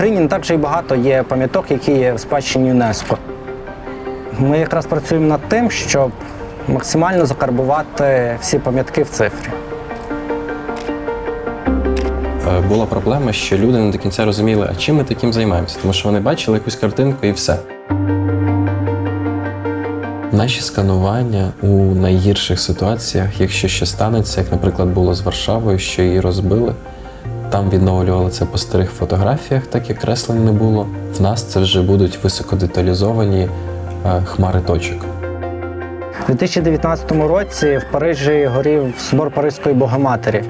Україні не так же й багато є пам'яток, які є в спадщині ЮНЕСКО. Ми якраз працюємо над тим, щоб максимально закарбувати всі пам'ятки в цифрі. Е, Була проблема, що люди не до кінця розуміли, а чим ми таким займаємося, тому що вони бачили якусь картинку і все. Наші сканування у найгірших ситуаціях, якщо що станеться, як, наприклад, було з Варшавою, що її розбили, там відновлювали це по старих фотографіях, так як креслень не було. В нас це вже будуть високодеталізовані е, хмари точок. У 2019 році в Парижі горів собор Паризької Богоматері.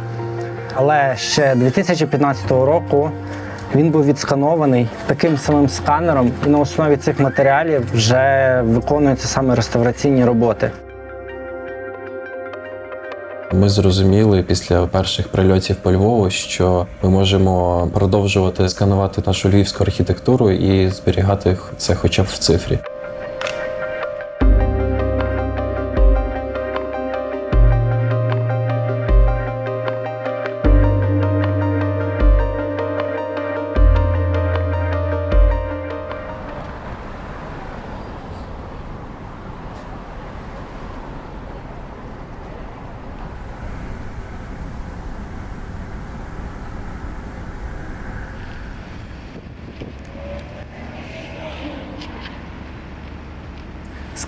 Але ще 2015 року він був відсканований таким самим сканером, і на основі цих матеріалів вже виконуються саме реставраційні роботи. Ми зрозуміли після перших прильотів по Львову, що ми можемо продовжувати сканувати нашу львівську архітектуру і зберігати це хоча б в цифрі.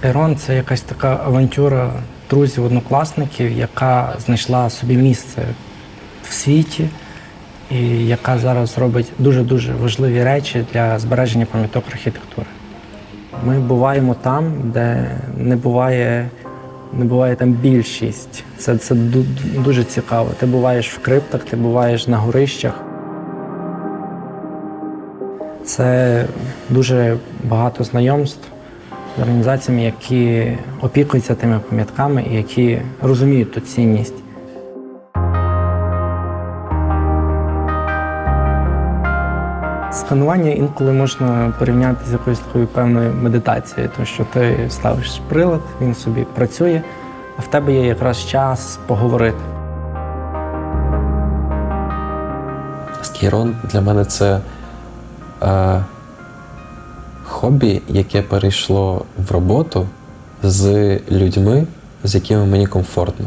Скайрон це якась така авантюра друзів, однокласників, яка знайшла собі місце в світі і яка зараз робить дуже-дуже важливі речі для збереження пам'яток архітектури. Ми буваємо там, де не буває, не буває там більшість. Це, це дуже цікаво. Ти буваєш в криптах, ти буваєш на горищах. Це дуже багато знайомств організаціями, які опікуються тими пам'ятками і які розуміють ту цінність. Сканування інколи можна порівняти з якоюсь такою певною медитацією, тому що ти ставиш прилад, він собі працює, а в тебе є якраз час поговорити. Скейрон для мене це е, хобі, яке перейшло в роботу з людьми, з якими мені комфортно.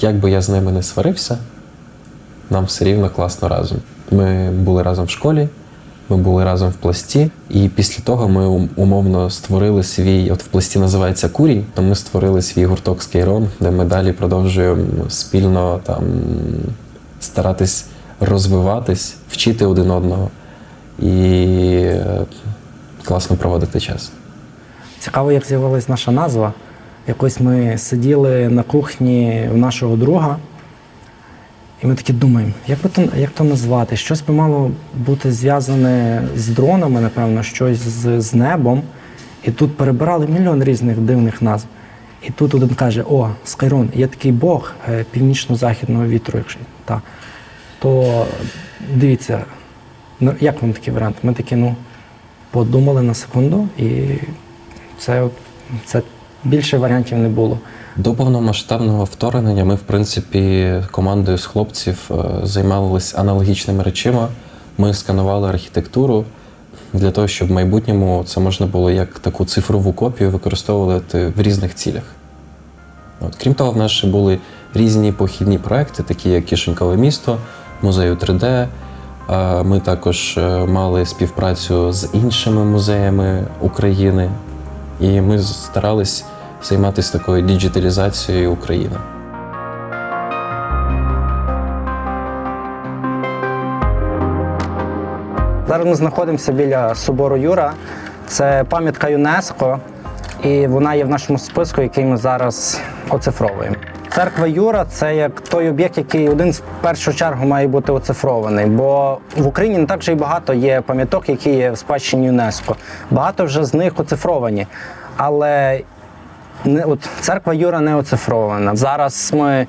Як би я з ними не сварився, нам все рівно класно разом. Ми були разом в школі, ми були разом в пласті, і після того ми умовно створили свій, от в пласті називається курінь, то ми створили свій гурток Скейрон, де ми далі продовжуємо спільно там старатись розвиватись, вчити один одного і е, класно проводити час. Цікаво, як з'явилась наша назва. Якось ми сиділи на кухні в нашого друга, і ми такі думаємо, як, би то, як то назвати? Щось би мало бути зв'язане з дронами, напевно, щось з, з небом. І тут перебирали мільйон різних дивних назв. І тут один каже: О, Скайрон, є такий Бог е, північно-західного вітру, якщо та. То дивіться, ну, як вам такий варіант? Ми такі, ну, подумали на секунду, і це, це більше варіантів не було. До повномасштабного вторгнення ми, в принципі, командою з хлопців е, займалися аналогічними речима. Ми сканували архітектуру для того, щоб в майбутньому це можна було як таку цифрову копію використовувати в різних цілях. От, крім того, в нас ще були різні похідні проекти, такі як Кишенькове місто, музею 3D. Ми також е, мали співпрацю з іншими музеями України, і ми старались займатися такою діджиталізацією України. Зараз ми знаходимося біля собору Юра. Це пам'ятка ЮНЕСКО, і вона є в нашому списку, який ми зараз оцифровуємо. Церква Юра це як той об'єкт, який один в першу чергу має бути оцифрований. Бо в Україні не так же й багато є пам'яток, які є в спадщині ЮНЕСКО. Багато вже з них оцифровані. Але не, от, церква Юра не оцифрована. Зараз ми е,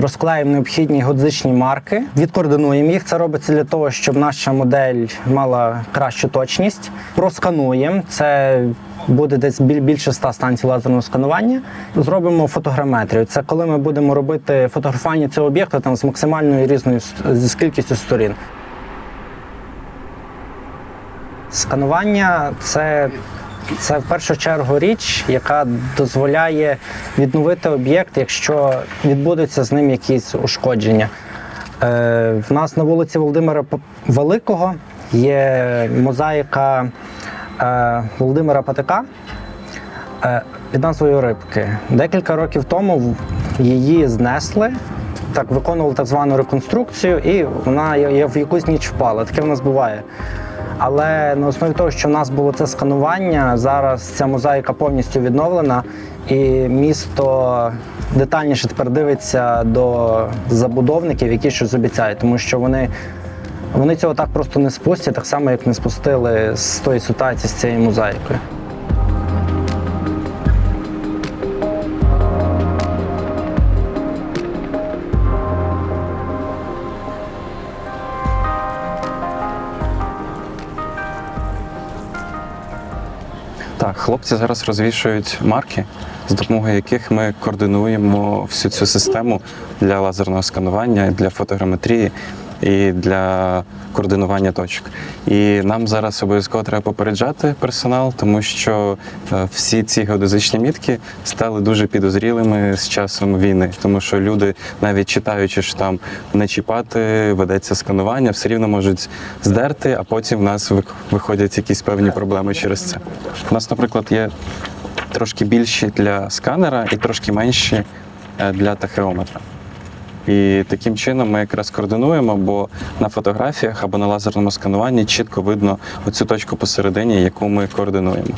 розклеїмо необхідні годзичні марки, відкоординуємо їх. Це робиться для того, щоб наша модель мала кращу точність. Проскануємо. Це буде десь більше 100 станцій лазерного сканування. Зробимо фотограметрію. Це коли ми будемо робити фотографування цього об'єкта там з максимальною різною з кількістю сторін. Сканування це, це в першу чергу річ, яка дозволяє відновити об'єкт, якщо відбудуться з ним якісь ушкодження. Е, в нас на вулиці Володимира Великого є мозаїка е, Володимира Патика е, під назвою Рибки. Декілька років тому її знесли, так виконували так звану реконструкцію, і вона я в якусь ніч впала. Таке в нас буває. Але на основі того, що в нас було це сканування, зараз ця мозаїка повністю відновлена, і місто детальніше тепер дивиться до забудовників, які щось обіцяють, тому що вони, вони цього так просто не спустять, так само як не спустили з тої ситуації з цією мозаїкою. Так, хлопці зараз розвішують марки, з допомогою яких ми координуємо всю цю систему для лазерного сканування, для фотограметрії і для координування точок. І нам зараз обов'язково треба попереджати персонал, тому що е, всі ці геодезичні мітки стали дуже підозрілими з часом війни, тому що люди, навіть читаючи, що там не чіпати, ведеться сканування, все рівно можуть здерти, а потім в нас виходять якісь певні проблеми через це. У нас, наприклад, є трошки більші для сканера і трошки менші е, для тахеометра. І таким чином ми якраз координуємо, бо на фотографіях або на лазерному скануванні чітко видно оцю точку посередині, яку ми координуємо.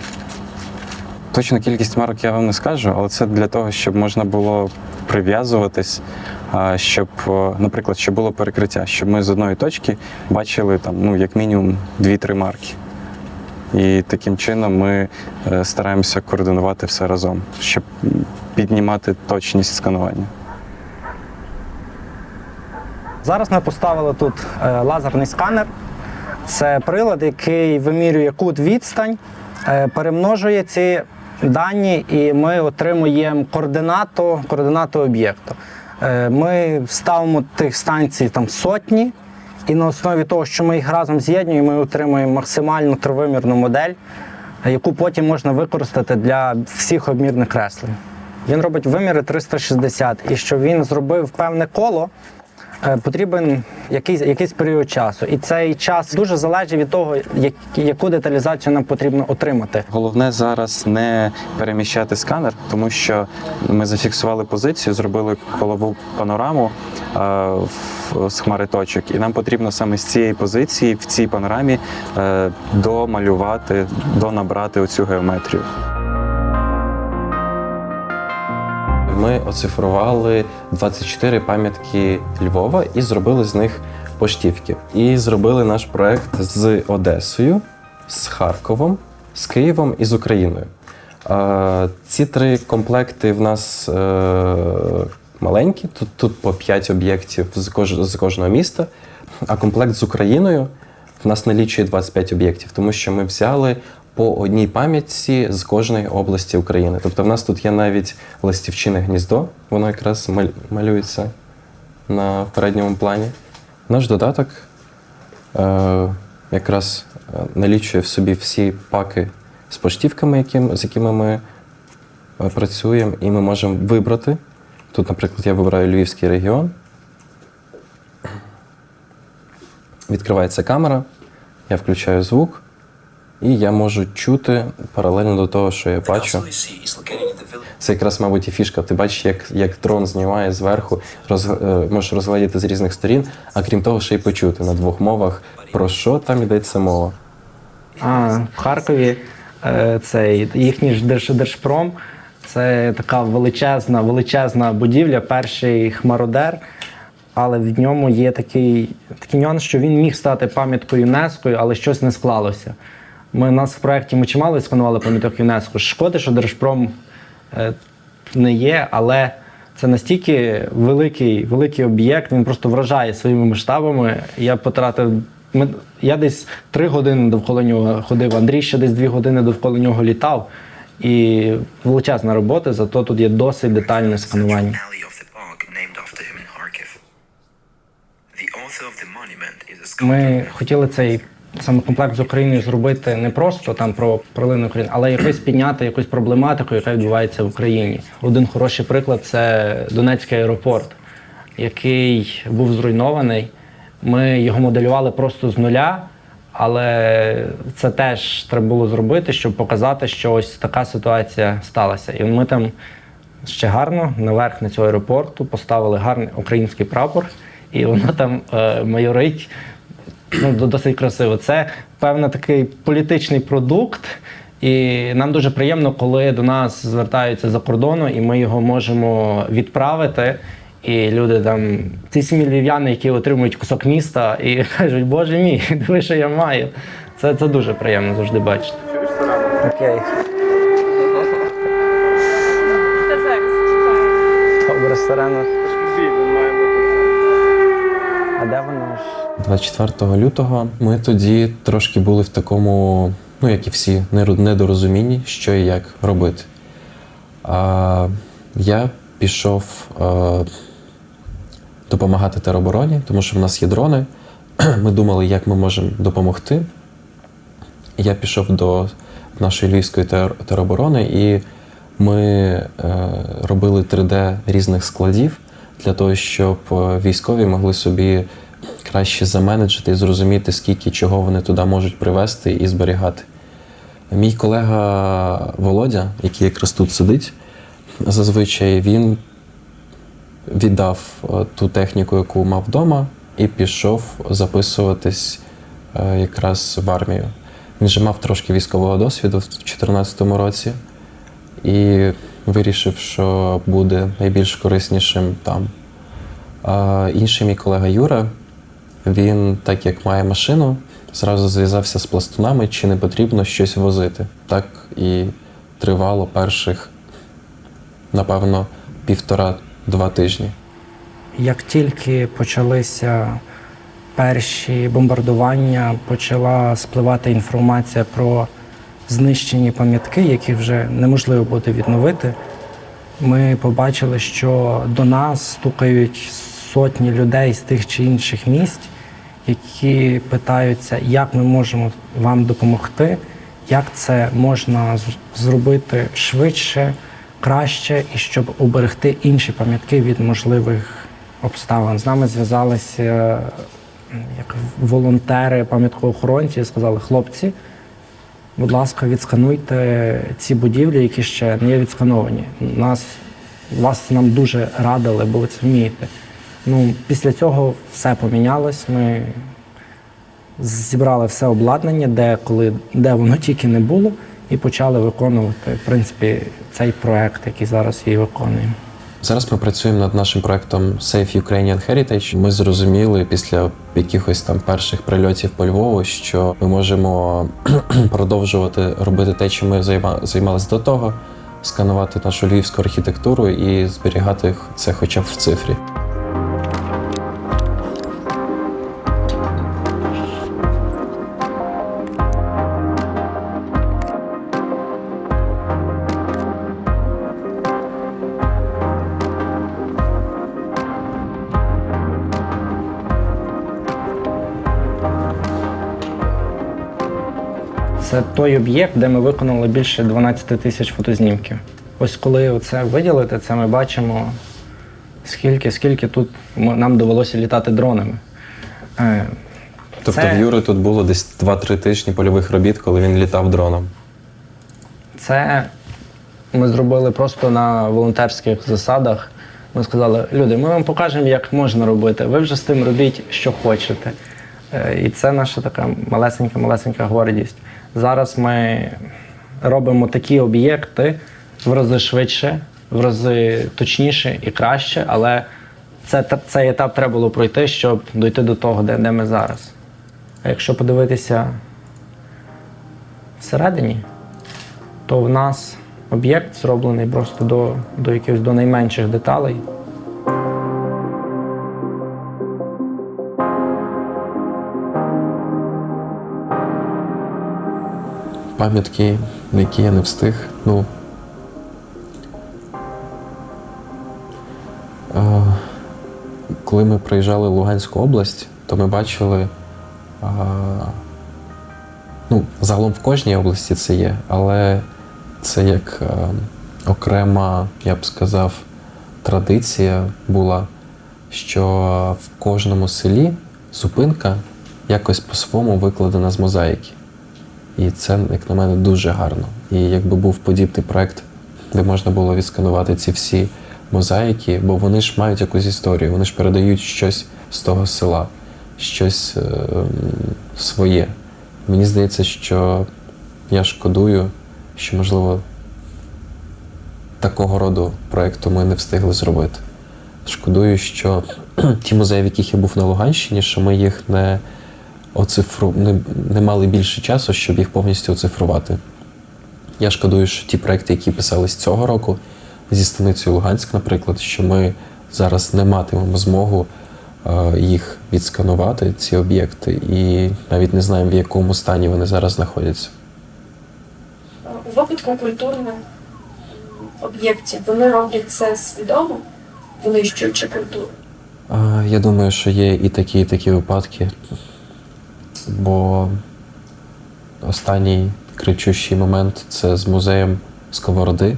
Точну кількість марок я вам не скажу, але це для того, щоб можна було прив'язуватись, щоб, наприклад, щоб було перекриття, щоб ми з одної точки бачили там, ну, як мінімум 2-3 марки. І таким чином ми е, стараємося координувати все разом, щоб піднімати точність сканування. Зараз ми поставили тут е, лазерний сканер. Це прилад, який вимірює кут відстань, е, перемножує ці дані, і ми отримуємо координату, координату об'єкту. Е, Ми ставимо тих станцій там сотні, і на основі того, що ми їх разом з'єднуємо, ми отримуємо максимальну тривимірну модель, яку потім можна використати для всіх обмірних креслень. Він робить виміри 360, і щоб він зробив певне коло, потрібен якийсь, якийсь період часу. І цей час дуже залежить від того, як, яку деталізацію нам потрібно отримати. Головне зараз не переміщати сканер, тому що ми зафіксували позицію, зробили колову панораму е, з хмари точок, і нам потрібно саме з цієї позиції в цій панорамі е, домалювати, донабрати оцю геометрію. Ми оцифрували 24 пам'ятки Львова і зробили з них поштівки. І зробили наш проект з Одесою, з Харковом, з Києвом і з Україною. Ці три комплекти в нас е, маленькі, тут, тут по 5 об'єктів з, кож, з кожного міста, а комплект з Україною в нас налічує 25 об'єктів, тому що ми взяли по одній пам'ятці з кожної області України. Тобто в нас тут є навіть листівчине гніздо, воно якраз малюється на передньому плані. Наш додаток е, якраз е, налічує в собі всі паки з поштівками, яким, з якими ми е, працюємо, і ми можемо вибрати. Тут, наприклад, я вибираю Львівський регіон. Відкривається камера, я включаю звук, і я можу чути паралельно до того, що я бачу. Це якраз, мабуть, і фішка. Ти бачиш, як, як дрон знімає зверху, роз, е, можеш розглядіти з різних сторін, а крім того, ще й почути на двох мовах, про що там йдеться мова. А в Харкові е, цей їхній ж держ, держпром. Це така величезна, величезна будівля, перший хмародер. Але в ньому є такий, такий нюанс, що він міг стати пам'яткою ЮНЕСКО, але щось не склалося. Ми нас в проєкті ми чимало сканували пам'яток ЮНЕСКО. Шкода, що Держпром е, не є, але це настільки великий, великий об'єкт, він просто вражає своїми масштабами. Я потратив. Ми, я десь три години довкола нього ходив, Андрій ще десь дві години довкола нього літав. І величезна робота, зато тут є досить детальне сканування. Ми хотіли цей саме комплект з Україною зробити не просто там про пролину України, але якось підняти якусь проблематику, яка відбувається в Україні. Один хороший приклад це Донецький аеропорт, який був зруйнований. Ми його моделювали просто з нуля, але це теж треба було зробити, щоб показати, що ось така ситуація сталася. І ми там ще гарно наверх на цього аеропорту поставили гарний український прапор, і воно там е, майорить ну, досить красиво. Це певно такий політичний продукт. І нам дуже приємно, коли до нас звертаються за кордону, і ми його можемо відправити. І люди там, ці сім'ї львів'яни, які отримують кусок міста і кажуть, Боже мій, диви, що я маю. Це, це дуже приємно завжди бачити. Окей. Сирена. А де воно ж? 24 лютого ми тоді трошки були в такому, ну як і всі, недорозумінні, що і як робити. А, я пішов е, допомагати теробороні, тому що в нас є дрони. Ми думали, як ми можемо допомогти. Я пішов до нашої львівської тероборони, і ми е, робили 3D різних складів для того, щоб е, військові могли собі краще заменеджити і зрозуміти, скільки чого вони туди можуть привезти і зберігати. Мій колега Володя, який якраз тут сидить, зазвичай він віддав е, ту техніку, яку мав вдома, і пішов записуватись е, якраз в армію. Він же мав трошки військового досвіду в 2014 році і вирішив, що буде найбільш кориснішим там. Інший мій колега Юра, він, так як має машину, зразу зв'язався з пластунами, чи не потрібно щось возити. Так і тривало перших, напевно, півтора-два тижні. Як тільки почалися перші бомбардування, почала спливати інформація про знищені пам'ятки, які вже неможливо буде відновити. Ми побачили, що до нас стукають сотні людей з тих чи інших місць, які питаються, як ми можемо вам допомогти, як це можна зробити швидше, краще і щоб уберегти інші пам'ятки від можливих обставин. З нами зв'язалися як волонтери, пам'яткоохоронці і сказали, хлопці, будь ласка, відскануйте ці будівлі, які ще не відскановані. Нас вас нам дуже радили, бо ви це вмієте. Ну, після цього все помінялось. Ми зібрали все обладнання, де, коли, де воно тільки не було, і почали виконувати, в принципі, цей проект, який зараз і виконуємо. Зараз ми працюємо над нашим проектом Safe Ukrainian Heritage. Ми зрозуміли після якихось там перших прильотів по Львову, що ми можемо продовжувати робити те, чим ми займалися до того, сканувати нашу львівську архітектуру і зберігати це хоча б в цифрі. Це той об'єкт, де ми виконали більше 12 тисяч фотознімків. Ось коли це виділити, це ми бачимо, скільки, скільки тут нам довелося літати дронами. Е, Тобто Це- в Юри тут було десь 2-3 тижні польових робіт, коли він літав дроном. Це ми зробили просто на волонтерських засадах. Ми сказали, люди, ми вам покажемо, як можна робити. Ви вже з тим робіть, що хочете. Е, І це наша така малесенька-малесенька гордість. Зараз ми робимо такі об'єкти в рази швидше, в рази точніше і краще, але це, цей етап треба було пройти, щоб дойти до того, де, де ми зараз. А якщо подивитися всередині, то в нас об'єкт зроблений просто до, до якихось до найменших деталей. Пам'ятки, які я не встиг. Ну, е, коли ми проїжджали Луганську область, то ми бачили е, Ну, загалом в кожній області це є, але це як е, окрема, я б сказав, традиція була, що в кожному селі зупинка якось по-своєму викладена з мозаїки. І це, як на мене, дуже гарно. І якби був подібний проект, де можна було відсканувати ці всі мозаїки, бо вони ж мають якусь історію, вони ж передають щось з того села, щось е, своє. Мені здається, що я шкодую, що, можливо, такого роду проєкту ми не встигли зробити. Шкодую, що ті музеї, в яких я був на Луганщині, що ми їх не оцифру... не, не мали більше часу, щоб їх повністю оцифрувати. Я шкодую, що ті проекти, які писались цього року зі станицею Луганськ, наприклад, що ми зараз не матимемо змогу е, їх відсканувати, ці об'єкти, і навіть не знаємо, в якому стані вони зараз знаходяться. У випадку культурних об'єктів вони роблять це свідомо, винищуючи культуру. Я думаю, що є і такі, і такі випадки. Бо останній кричущий момент це з музеєм Сковороди.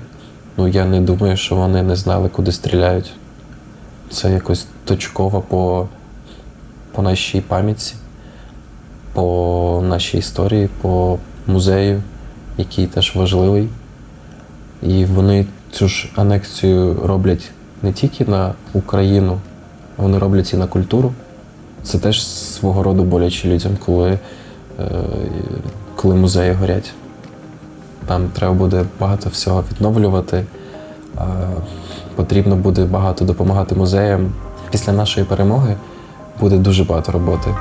Ну, я не думаю, що вони не знали, куди стріляють. Це якось точково по, по нашій пам'ятці, по нашій історії, по музею, який теж важливий. І вони цю ж анексію роблять не тільки на Україну, вони роблять і на культуру. Це теж свого роду боляче людям, коли, е, коли музеї горять. Там треба буде багато всього відновлювати. Потрібно буде багато допомагати музеям. Після нашої перемоги буде дуже багато роботи.